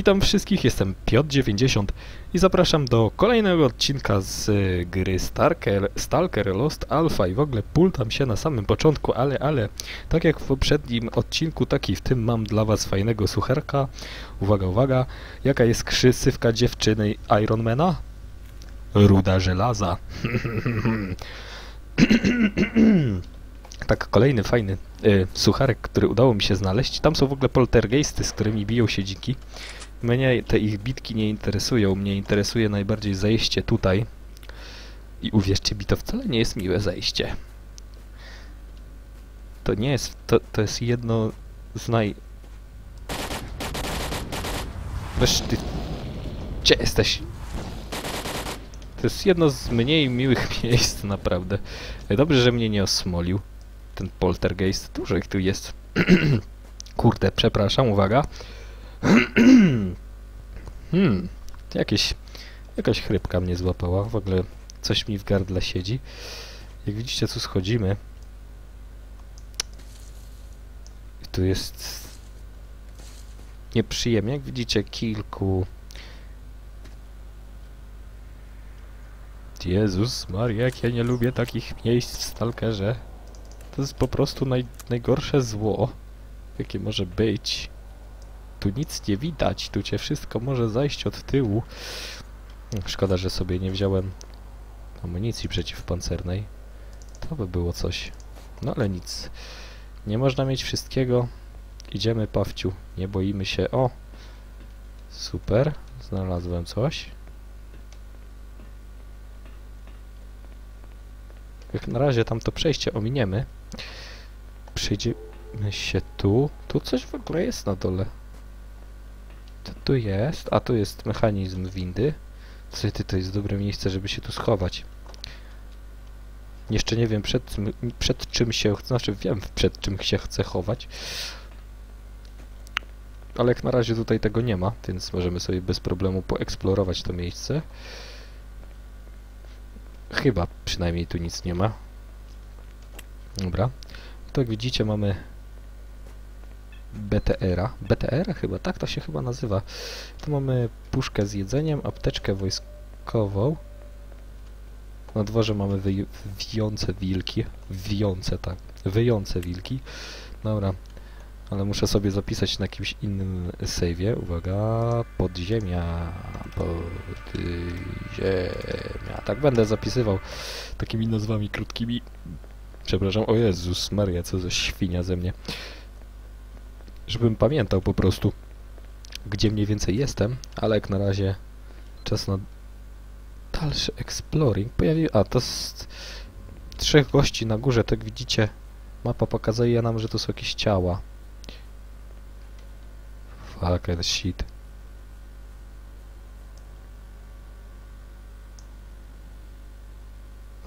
Witam wszystkich, jestem Piotr90 i zapraszam do kolejnego odcinka z y, gry Stalker, Stalker Lost Alpha i w ogóle pultam się na samym początku, ale, ale, tak jak w poprzednim odcinku, tak i w tym mam dla was fajnego sucherka. Uwaga, uwaga, jaka jest krzysywka dziewczyny Ironmana? Ruda żelaza. tak, kolejny fajny y, sucharek, który udało mi się znaleźć. Tam są w ogóle poltergeisty, z którymi biją się dziki. Mnie te ich bitki nie interesują, mnie interesuje najbardziej zejście tutaj. I uwierzcie mi, to wcale nie jest miłe zejście. To nie jest, to, to jest jedno z naj... Weź ty... Gdzie jesteś? To jest jedno z mniej miłych miejsc, naprawdę. Dobrze, że mnie nie osmolił ten poltergeist. Dużo ich tu jest. Kurde, przepraszam, uwaga. hmm, jakieś, jakaś chrypka mnie złapała. W ogóle coś mi w gardle siedzi. Jak widzicie, tu schodzimy. I tu jest nieprzyjemnie. Jak widzicie, kilku... Jezus Maria, jak ja nie lubię takich miejsc w Stalkerze. To jest po prostu naj, najgorsze zło, jakie może być. Tu nic nie widać, tu cię wszystko może zajść od tyłu. Szkoda, że sobie nie wziąłem amunicji przeciwpancernej. To by było coś. No ale nic. Nie można mieć wszystkiego. Idziemy, Pawciu. Nie boimy się. O! Super. Znalazłem coś. Jak na razie tam to przejście ominiemy. Przejdziemy się tu. Tu coś w ogóle jest na dole. Co tu jest? A tu jest mechanizm windy. Słuchaj, to jest dobre miejsce, żeby się tu schować. Jeszcze nie wiem przed, przed czym się... Znaczy wiem przed czym się chcę chować. Ale jak na razie tutaj tego nie ma, więc możemy sobie bez problemu poeksplorować to miejsce. Chyba przynajmniej tu nic nie ma. Dobra. To jak widzicie mamy BTR-a. BTR chyba, tak to się chyba nazywa. Tu mamy puszkę z jedzeniem, apteczkę wojskową. Na dworze mamy wy wilki. Wijące, tak. Wyjące wilki. Dobra. Ale muszę sobie zapisać na jakimś innym save'ie. Uwaga, podziemia, podziemia. Tak będę zapisywał takimi nazwami krótkimi. Przepraszam, o Jezus Maria, co za świnia ze mnie. Żebym pamiętał po prostu, gdzie mniej więcej jestem, ale jak na razie czas na dalszy exploring. Pojawił... A, to jest trzech gości na górze, tak widzicie. Mapa pokazuje nam, że to są jakieś ciała. Fuck shit.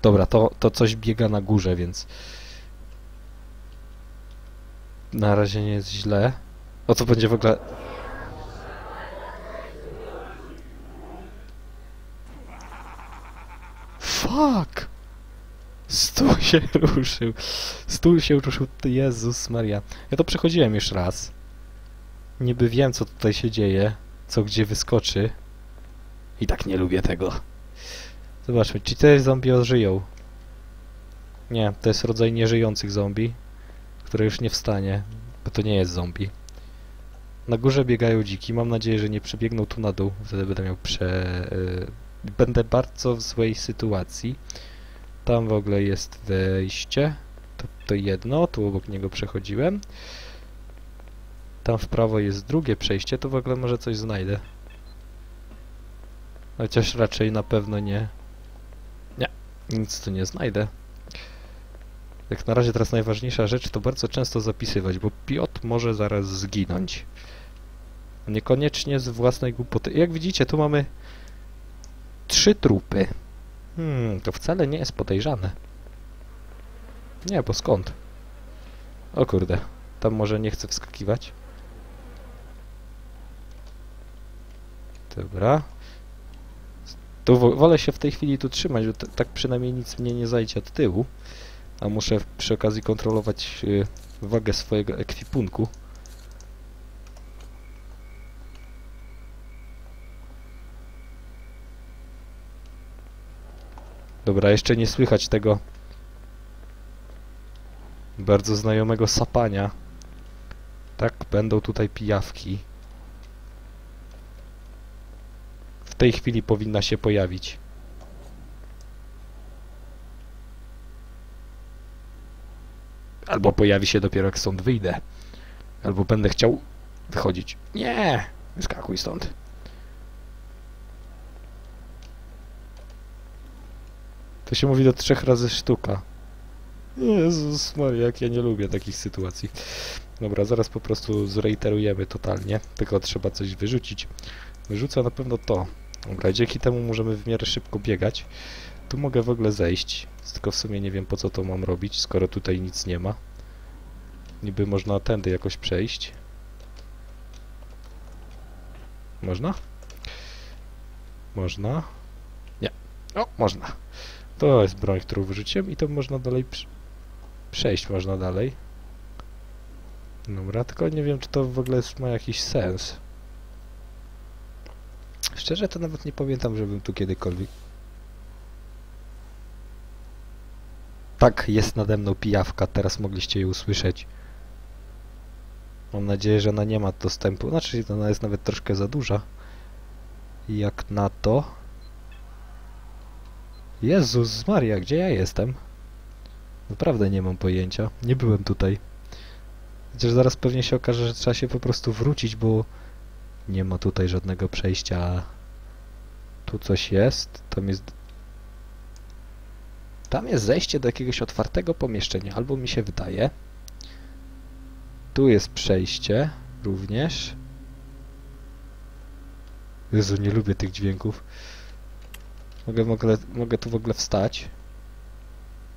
Dobra, to, to coś biega na górze, więc... Na razie nie jest źle. O co będzie w ogóle... Fuck! Stół się ruszył. Stół się ruszył. Jezus Maria. Ja to przechodziłem już raz. Niby wiem, co tutaj się dzieje. Co gdzie wyskoczy. I tak nie lubię tego. Zobaczmy, czy te zombie ożyją. Nie, to jest rodzaj nieżyjących zombie, które już nie wstanie, bo to nie jest zombie. Na górze biegają dziki, mam nadzieję, że nie przebiegną tu na dół, wtedy będę miał prze... Yy, będę bardzo w złej sytuacji. Tam w ogóle jest wejście, to, to jedno, tu obok niego przechodziłem. Tam w prawo jest drugie przejście, to w ogóle może coś znajdę. Chociaż raczej na pewno nie. Nie, nic tu nie znajdę. Jak na razie teraz najważniejsza rzecz to bardzo często zapisywać, bo Piotr może zaraz zginąć. Niekoniecznie z własnej głupoty. Jak widzicie, tu mamy trzy trupy. Hmm, to wcale nie jest podejrzane. Nie, bo skąd? O kurde, tam może nie chcę wskakiwać. Dobra. Tu wolę się w tej chwili tu trzymać, bo tak przynajmniej nic mnie nie zajdzie od tyłu a muszę przy okazji kontrolować y, wagę swojego ekwipunku. Dobra, jeszcze nie słychać tego bardzo znajomego sapania. Tak, będą tutaj pijawki. W tej chwili powinna się pojawić. Albo pojawi się dopiero jak stąd wyjdę. Albo będę chciał wychodzić. Nie! Wyskakuj stąd. To się mówi do trzech razy sztuka. Jezus Maria, jak ja nie lubię takich sytuacji. Dobra, zaraz po prostu zreiterujemy totalnie. Tylko trzeba coś wyrzucić. Wyrzucę na pewno to. Dobra, dzięki temu możemy w miarę szybko biegać. Tu mogę w ogóle zejść. Tylko w sumie nie wiem po co to mam robić, skoro tutaj nic nie ma. Niby można tędy jakoś przejść. Można? Można? Nie. O, można. To jest broń, którą wyrzuciłem i to można dalej przejść można dalej. Dobra, tylko nie wiem, czy to w ogóle ma jakiś sens. Szczerze to nawet nie pamiętam, żebym tu kiedykolwiek... Tak, jest nade mną pijawka, teraz mogliście jej usłyszeć. Mam nadzieję, że ona nie ma dostępu, znaczy ona jest nawet troszkę za duża. Jak na to... Jezus Maria, gdzie ja jestem? Naprawdę nie mam pojęcia. Nie byłem tutaj. Chociaż zaraz pewnie się okaże, że trzeba się po prostu wrócić, bo nie ma tutaj żadnego przejścia. Tu coś jest. Tam jest... Tam jest zejście do jakiegoś otwartego pomieszczenia, albo mi się wydaje. Tu jest przejście również. Jezu, nie lubię tych dźwięków. Mogę, mogę, mogę tu w ogóle wstać.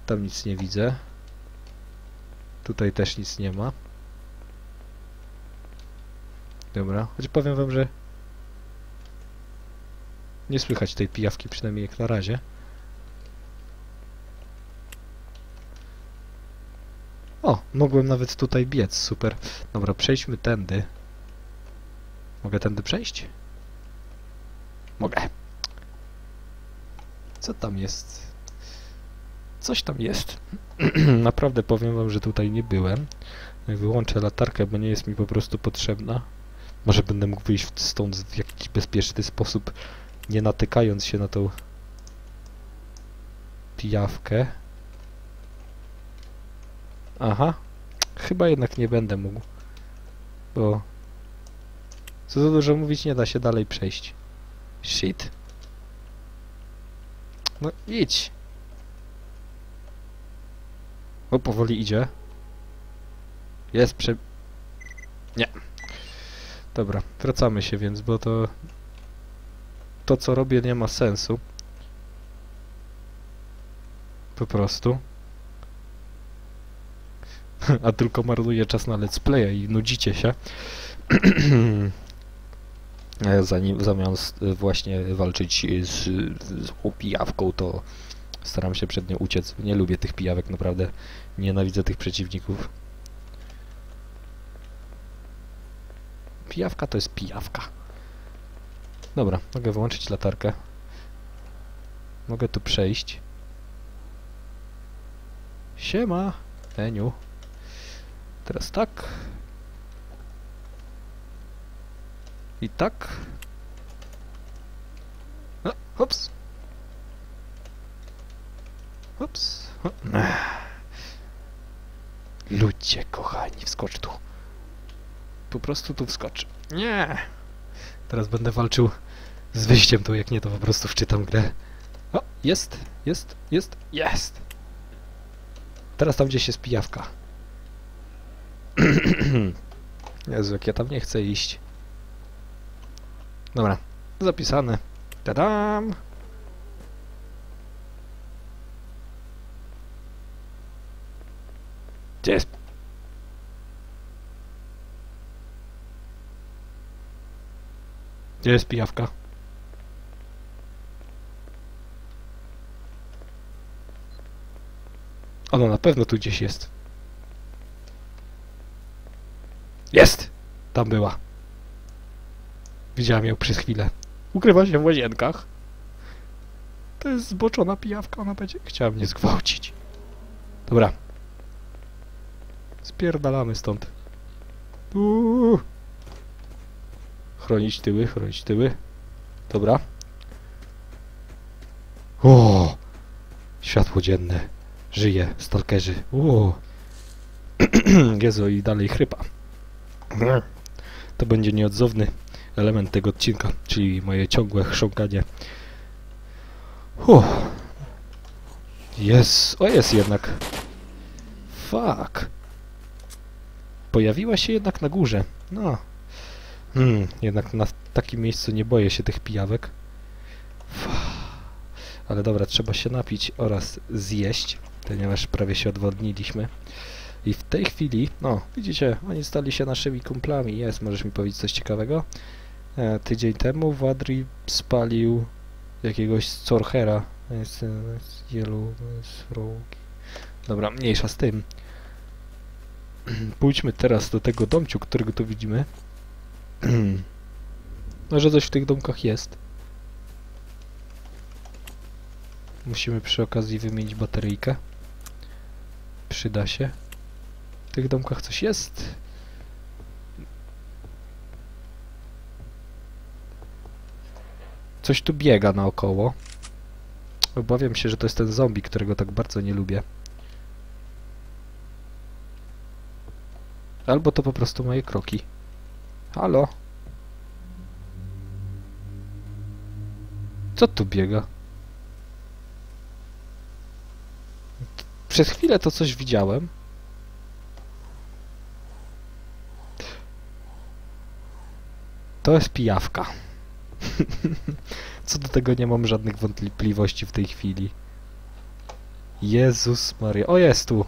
Tam nic nie widzę. Tutaj też nic nie ma. Dobra, choć powiem wam, że nie słychać tej pijawki, przynajmniej jak na razie. Mogłem nawet tutaj biec, super. Dobra, przejdźmy tędy. Mogę tędy przejść? Mogę. Co tam jest? Coś tam jest. Naprawdę powiem wam, że tutaj nie byłem. Wyłączę latarkę, bo nie jest mi po prostu potrzebna. Może będę mógł wyjść stąd w jakiś bezpieczny sposób, nie natykając się na tą pijawkę. Aha. Chyba jednak nie będę mógł. Bo... Co za dużo mówić, nie da się dalej przejść. Shit. No idź. O, powoli idzie. Jest prze... Nie. Dobra, wracamy się więc, bo to... To, co robię, nie ma sensu. Po prostu. A tylko marnuję czas na let's playa i nudzicie się. Zanim, zamiast e, właśnie walczyć z, z opijawką, to staram się przed nią uciec. Nie lubię tych pijawek, naprawdę. Nienawidzę tych przeciwników. Pijawka to jest pijawka. Dobra, mogę wyłączyć latarkę. Mogę tu przejść. Siema, Eniu. Teraz tak. I tak. No, hops. Hops. Ludzie kochani, wskocz tu. Po prostu tu wskocz. Nie! Teraz będę walczył z wyjściem tu, jak nie to po prostu wczytam grę. O, jest, jest, jest, jest! Teraz tam gdzieś jest pijawka. Jezu, jak ja tam nie chcę iść. Dobra, zapisane. Tadam! Gdzie jest? Gdzie jest pijawka? Ona na pewno tu gdzieś jest. Jest! Tam była. Widziałem ją przez chwilę. Ukrywa się w łazienkach. To jest zboczona pijawka, ona będzie chciała mnie zgwałcić. Dobra. Spierdalamy stąd. Uuu. Chronić tyły, chronić tyły. Dobra. O! Światło dzienne. Żyje, stalkerzy. O! Jezu, i dalej chrypa. To będzie nieodzowny element tego odcinka, czyli moje ciągłe chrząkanie. Uff. Jest, o jest jednak. Fuck. Pojawiła się jednak na górze. No. Hmm, jednak na takim miejscu nie boję się tych pijawek. Ale dobra, trzeba się napić oraz zjeść, ponieważ prawie się odwodniliśmy. I w tej chwili, no, widzicie, oni stali się naszymi kumplami. Jest, możesz mi powiedzieć coś ciekawego? E, tydzień temu Wadri spalił jakiegoś Corhera. Jest, jest Yellow. Dobra, mniejsza z tym. Pójdźmy teraz do tego domciu, którego tu widzimy. Może coś w tych domkach jest. Musimy przy okazji wymienić bateryjkę. Przyda się. Tych domkach coś jest. Coś tu biega naokoło. Obawiam się, że to jest ten zombie, którego tak bardzo nie lubię. Albo to po prostu moje kroki. Halo? Co tu biega? Przez chwilę to coś widziałem. To jest pijawka. Co do tego nie mam żadnych wątpliwości w tej chwili. Jezus Maria. O, jest tu.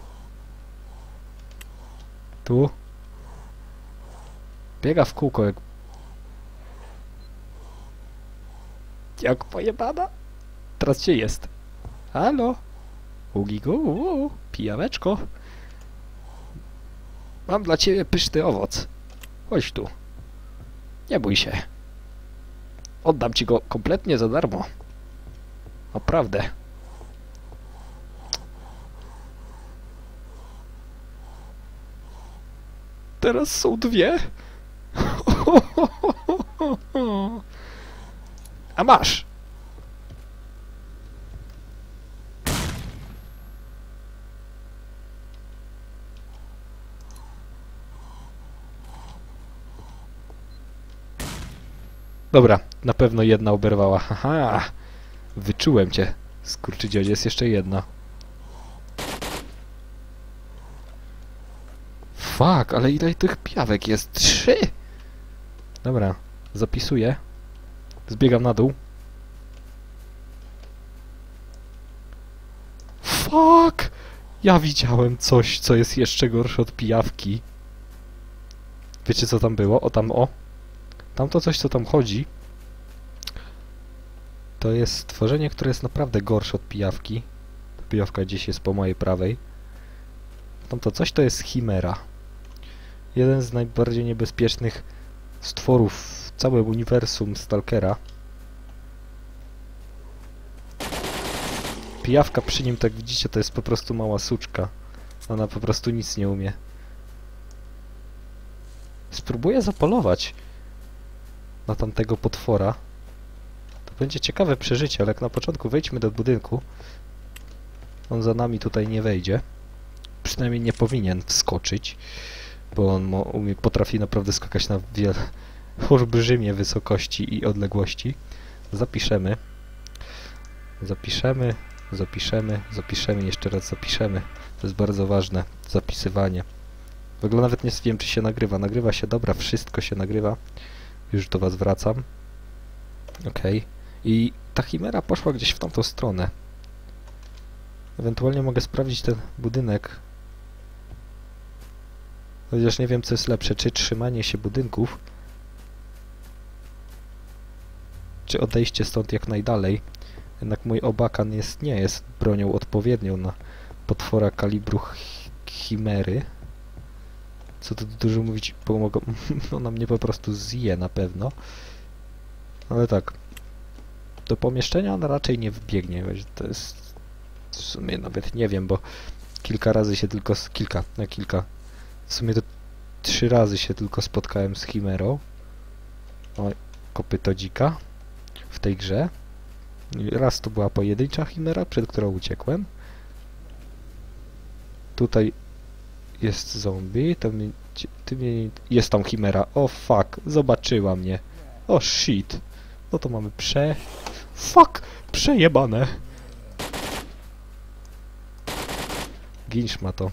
Tu. Biega w kółko jak... Jak pojebana. Teraz gdzie jest? Halo? Ugigu, pijaweczko. Mam dla ciebie pyszny owoc. Chodź tu. Nie bój się. Oddam ci go kompletnie za darmo. Naprawdę. Teraz są dwie. A masz. Dobra, na pewno jedna oberwała. Haha! Wyczułem cię. Skurczydziodzie jest jeszcze jedna. Fuck, ale ile tych piawek jest? Trzy! Dobra, zapisuję. Zbiegam na dół. Fuck! Ja widziałem coś, co jest jeszcze gorsze od pijawki. Wiecie co tam było? O tam, o. Tamto coś, co tam chodzi, to jest stworzenie, które jest naprawdę gorsze od pijawki. Pijawka gdzieś jest po mojej prawej. Tamto coś to jest chimera. Jeden z najbardziej niebezpiecznych stworów w całym uniwersum Stalkera. Pijawka przy nim, tak widzicie, to jest po prostu mała suczka. Ona po prostu nic nie umie. Spróbuję zapolować na tamtego potwora. To będzie ciekawe przeżycie, ale jak na początku wejdźmy do budynku, on za nami tutaj nie wejdzie. Przynajmniej nie powinien wskoczyć, bo on umie, potrafi naprawdę skakać na wiele olbrzymie wysokości i odległości. Zapiszemy. Zapiszemy, zapiszemy, zapiszemy, jeszcze raz zapiszemy. To jest bardzo ważne, zapisywanie. W ogóle nawet nie wiem, czy się nagrywa. Nagrywa się, dobra, wszystko się nagrywa. Już do was wracam. Okay. I ta chimera poszła gdzieś w tamtą stronę. Ewentualnie mogę sprawdzić ten budynek. Chociaż nie wiem, co jest lepsze, czy trzymanie się budynków, czy odejście stąd jak najdalej. Jednak mój obakan jest, nie jest bronią odpowiednią na potwora kalibru chimery. Co tu dużo mówić, pomogą. Ona mnie po prostu zje na pewno. Ale tak. Do pomieszczenia ona raczej nie wbiegnie, to jest... W sumie nawet nie wiem, bo kilka razy się tylko... Kilka, na kilka. W sumie to trzy razy się tylko spotkałem z Chimerą. Oj, kopyto dzika w tej grze. Raz to była pojedyncza Chimera, przed którą uciekłem. Tutaj jest zombie, to mnie, ty mnie, jest tam Chimera. O fuck, zobaczyła mnie. O shit. No to mamy prze... Fuck! Przejebane! Ginsz ma to.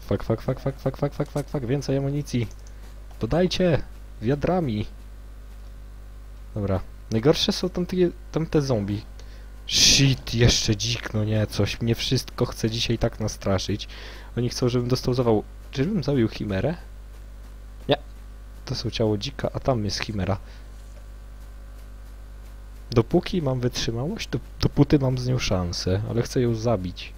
Fuck, fuck, fuck, fuck, fuck, fuck, fuck, fuck, fuck, więcej amunicji. Dodajcie! Wiadrami. Dobra. Najgorsze są tam, te zombie. Shit, jeszcze dzik, no nie, coś mnie wszystko chce dzisiaj tak nastraszyć. Oni chcą, żebym dostał zawał. Czyżbym zabił chimerę? Nie. To są ciało dzika, a tam jest chimera. Dopóki mam wytrzymałość, dopóty mam z nią szansę, ale chcę ją zabić.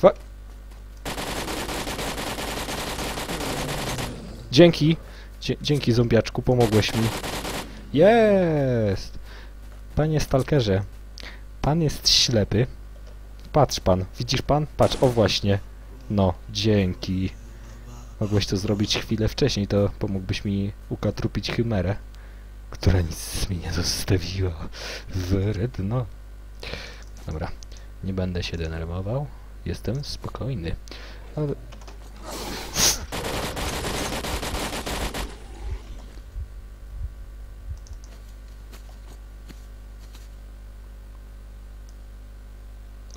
Fuck. Dzięki. Dzięki zombiaczku, pomogłeś mi. Jest! Panie stalkerze, pan jest ślepy. Patrz pan, widzisz pan? Patrz, o właśnie. No, dzięki. Mogłeś to zrobić chwilę wcześniej, to pomógłbyś mi ukatrupić chimerę, która nic mi nie zostawiła. Wredno. Dobra, nie będę się denerwował. Jestem spokojny.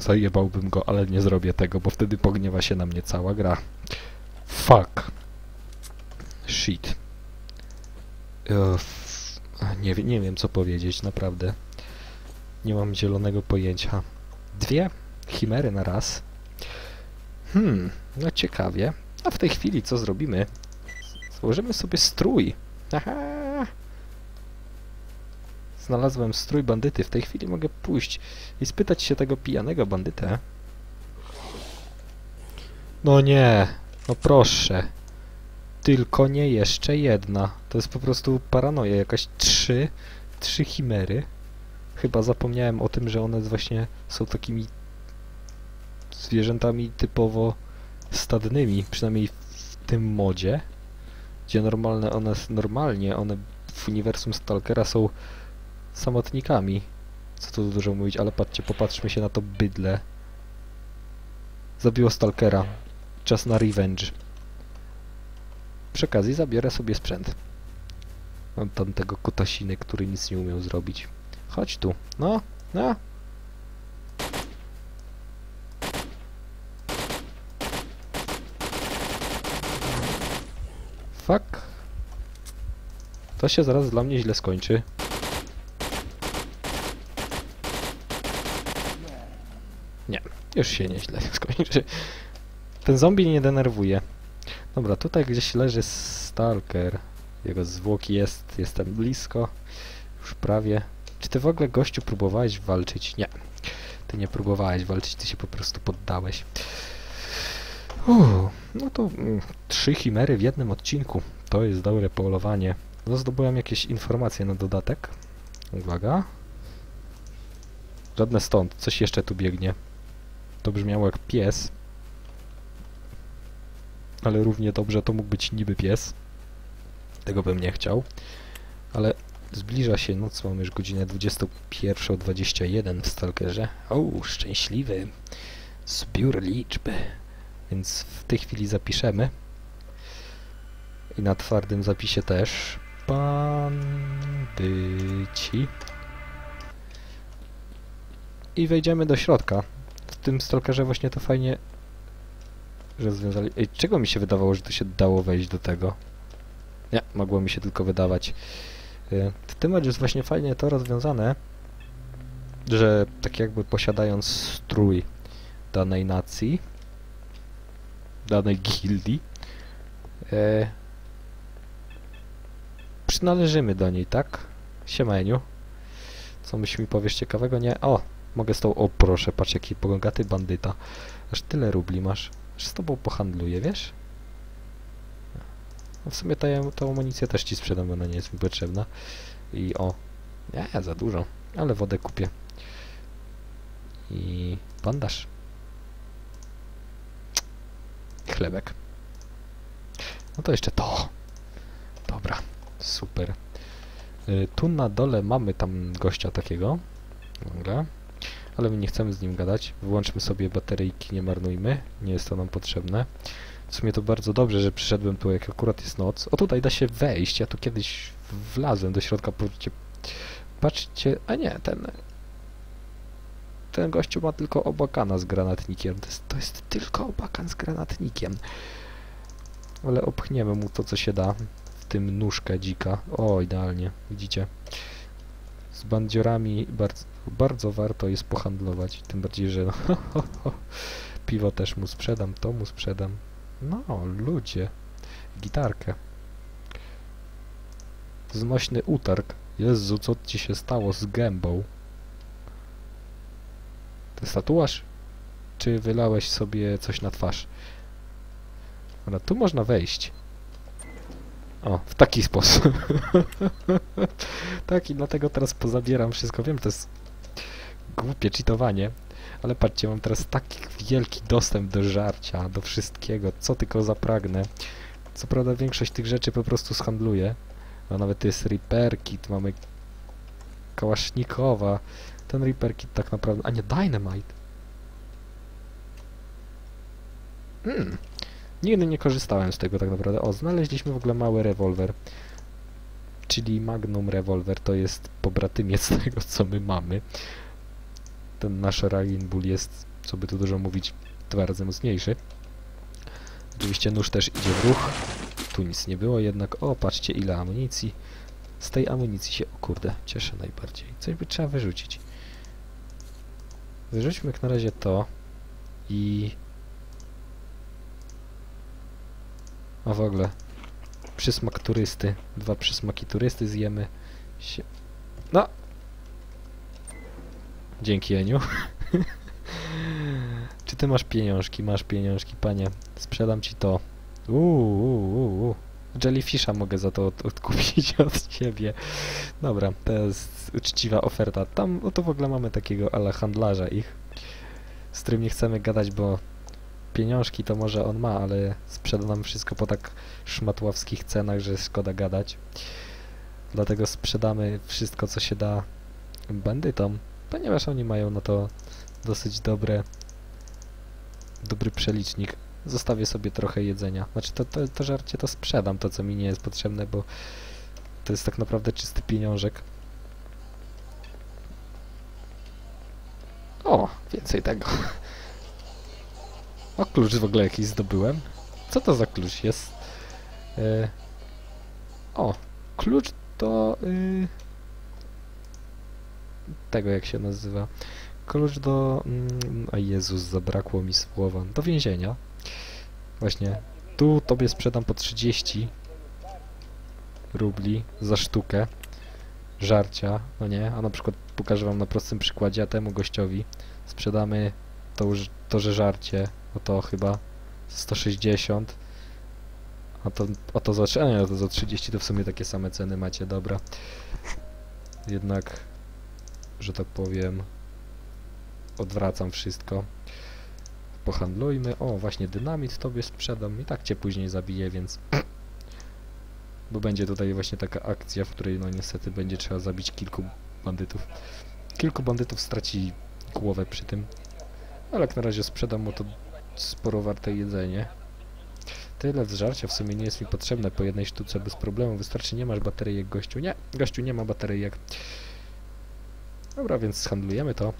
Zajebałbym go, ale nie zrobię tego, bo wtedy pogniewa się na mnie cała gra. Fuck. Shit. Uff. Nie, nie wiem co powiedzieć, naprawdę. Nie mam zielonego pojęcia. Dwie chimery na raz. Hmm, no ciekawie. A w tej chwili co zrobimy? Złożymy sobie strój. Aha. Znalazłem strój bandyty. W tej chwili mogę pójść i spytać się tego pijanego bandytę. No nie, no proszę. Tylko nie jeszcze jedna. To jest po prostu paranoja. Jakaś trzy, trzy chimery. Chyba zapomniałem o tym, że one właśnie są takimi zwierzętami typowo stadnymi, przynajmniej w tym modzie, gdzie normalne one, normalnie one w uniwersum Stalkera są samotnikami. Co tu dużo mówić, ale patrzcie, popatrzmy się na to bydle. Zabiło Stalkera. Czas na revenge. Przy okazji zabiorę sobie sprzęt. Mam tam tego kutasiny, który nic nie umiał zrobić. Chodź tu. No, no. Fuck. To się zaraz dla mnie źle skończy. Nie, już się nieźle skończy. Ten zombie nie denerwuje. Dobra, tutaj gdzieś leży Stalker. Jego zwłoki jest, jestem blisko. Już prawie. Czy ty w ogóle, gościu, próbowałeś walczyć? Nie. Ty nie próbowałeś walczyć, ty się po prostu poddałeś. No to mm, trzy chimery w jednym odcinku. To jest dobre polowanie. No, zdobyłem jakieś informacje na dodatek. Uwaga. Żadne stąd. Coś jeszcze tu biegnie. To brzmiało jak pies. Ale równie dobrze to mógł być niby pies. Tego bym nie chciał. Ale zbliża się noc, mamy już godzinę 21.21 w Stalkerze. O, szczęśliwy. Zbiór liczby. Więc w tej chwili zapiszemy. I na twardym zapisie też. Bandyci. I wejdziemy do środka. Tym stalkerze właśnie to fajnie rozwiązali. Ej, czego mi się wydawało, że to się dało wejść do tego? Nie, mogło mi się tylko wydawać. Y, W tym jest właśnie fajnie to rozwiązane, że tak jakby posiadając strój danej nacji, danej gildii, e, przynależymy do niej, tak? Siemeniu. Co myśl mi powiesz ciekawego? Nie? O! Mogę z tą... O proszę, patrz jaki bogaty bandyta. Aż tyle rubli masz. Aż z tobą pohandluję, wiesz? No w sumie tę tą amunicję też ci sprzedam, bo ona nie jest mi potrzebna. I o. Nie, za dużo. Ale wodę kupię. I bandaż. Chlebek. No to jeszcze to. Dobra, super. Y, tu na dole mamy tam gościa takiego. Dobra. Ale my nie chcemy z nim gadać. Wyłączmy sobie bateryjki, nie marnujmy. Nie jest to nam potrzebne. W sumie to bardzo dobrze, że przyszedłem tu, jak akurat jest noc. O, tutaj da się wejść. Ja tu kiedyś wlazłem do środka. Patrzcie, patrzcie a nie, ten... Ten gościu ma tylko obakana z granatnikiem. To jest, to jest tylko obakan z granatnikiem. Ale opchniemy mu to, co się da. W tym nóżkę dzika. O, idealnie. Widzicie? Z bandziorami bardzo, bardzo warto jest pohandlować. Tym bardziej, że piwo też mu sprzedam, to mu sprzedam. No, ludzie. Gitarkę. Znośny utarg. Jezu, co ci się stało z gębą? To jest tatuaż? Czy wylałeś sobie coś na twarz? Dobra, tu można wejść. O, w taki sposób. tak, i dlatego teraz pozabieram wszystko. Wiem, to jest głupie cheatowanie, ale patrzcie, mam teraz taki wielki dostęp do żarcia, do wszystkiego, co tylko zapragnę. Co prawda większość tych rzeczy po prostu zhandluję. No nawet jest Reaper Kit, mamy Kałasznikowa. Ten Reaper Kit tak naprawdę... A nie, Dynamite! Hmm. Nigdy nie korzystałem z tego tak naprawdę. O, znaleźliśmy w ogóle mały rewolwer. Czyli Magnum Rewolwer to jest pobratymiec tego, co my mamy. Ten nasz Ragin Bull jest, co by tu dużo mówić, dwa razy mocniejszy. Oczywiście nóż też idzie w ruch. Tu nic nie było jednak. O, patrzcie ile amunicji. Z tej amunicji się, o kurde, cieszę najbardziej. Coś by trzeba wyrzucić. Wyrzućmy jak na razie to i... A w ogóle, przysmak turysty. Dwa przysmaki turysty zjemy. No! Dzięki, Eniu. Czy ty masz pieniążki? Masz pieniążki, panie. Sprzedam ci to. Uuu. Jellyfisha mogę za to od, odkupić od ciebie. Dobra, to jest uczciwa oferta. Tam, no to w ogóle mamy takiego ala handlarza ich, z którym nie chcemy gadać, bo pieniążki to może on ma, ale sprzeda nam wszystko po tak szmatławskich cenach, że szkoda gadać. Dlatego sprzedamy wszystko, co się da bandytom, ponieważ oni mają na to dosyć dobre dobry przelicznik. Zostawię sobie trochę jedzenia. Znaczy to, to, to żarcie to sprzedam, to co mi nie jest potrzebne, bo to jest tak naprawdę czysty pieniążek. O, więcej tego. O, klucz w ogóle jakiś zdobyłem. Co to za klucz jest? E... O, klucz do... Y... Tego jak się nazywa. Klucz do... Mm, a Jezus, zabrakło mi słowa. Do więzienia. Właśnie. Tu tobie sprzedam po 30 rubli za sztukę żarcia, no nie? A na przykład pokażę wam na prostym przykładzie, a temu gościowi sprzedamy to, to że żarcie, no to chyba 160 a to, a to za, a nie, to za 30 to w sumie takie same ceny macie, dobra. Jednak, że tak powiem, odwracam wszystko. Pohandlujmy. O, właśnie dynamit tobie sprzedam i tak cię później zabiję, więc... Bo będzie tutaj właśnie taka akcja, w której no niestety będzie trzeba zabić kilku bandytów. Kilku bandytów straci głowę przy tym. Ale jak na razie sprzedam mu to sporo warte jedzenie. Tyle z żarcia w sumie nie jest mi potrzebne po jednej sztuce bez problemu. Wystarczy nie masz bateryjek gościu. Nie, gościu nie ma bateryjek. Dobra, więc handlujemy to.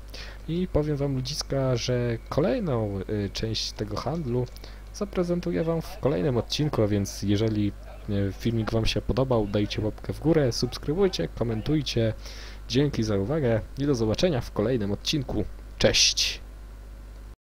I powiem wam ludziska, że kolejną y, część tego handlu zaprezentuję wam w kolejnym odcinku, a więc jeżeli y, filmik wam się podobał, dajcie łapkę w górę, subskrybujcie, komentujcie. Dzięki za uwagę i do zobaczenia w kolejnym odcinku. Cześć!